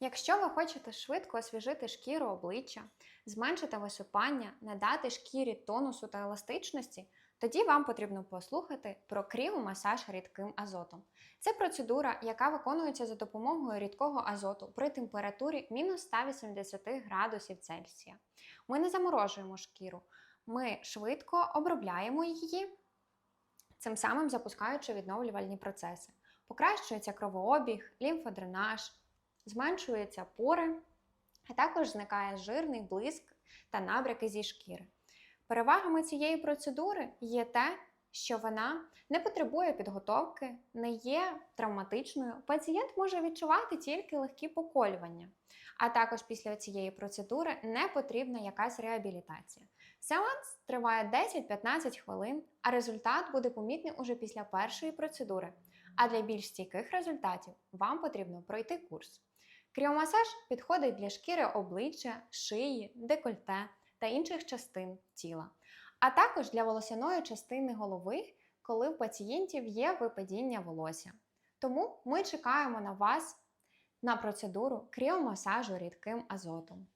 Якщо ви хочете швидко освіжити шкіру обличчя, зменшити висипання, надати шкірі тонусу та еластичності, тоді вам потрібно послухати про кріомасаж рідким азотом. Це процедура, яка виконується за допомогою рідкого азоту при температурі мінус 180 градусів Цельсія. Ми не заморожуємо шкіру, ми швидко обробляємо її, цим самим запускаючи відновлювальні процеси. Покращується кровообіг, лімфодренаж, зменшуються пори, а також зникає жирний блиск та набряки зі шкіри. Перевагами цієї процедури є те, що вона не потребує підготовки, не є травматичною. Пацієнт може відчувати тільки легкі поколювання. А також після цієї процедури не потрібна якась реабілітація. Сеанс триває 10-15 хвилин, а результат буде помітний уже після першої процедури. А для більш стійких результатів вам потрібно пройти курс. Кріомасаж підходить для шкіри обличчя, шиї, декольте та інших частин тіла, а також для волосяної частини голови, коли в пацієнтів є випадіння волосся. Тому ми чекаємо на вас на процедуру кріомасажу рідким азотом.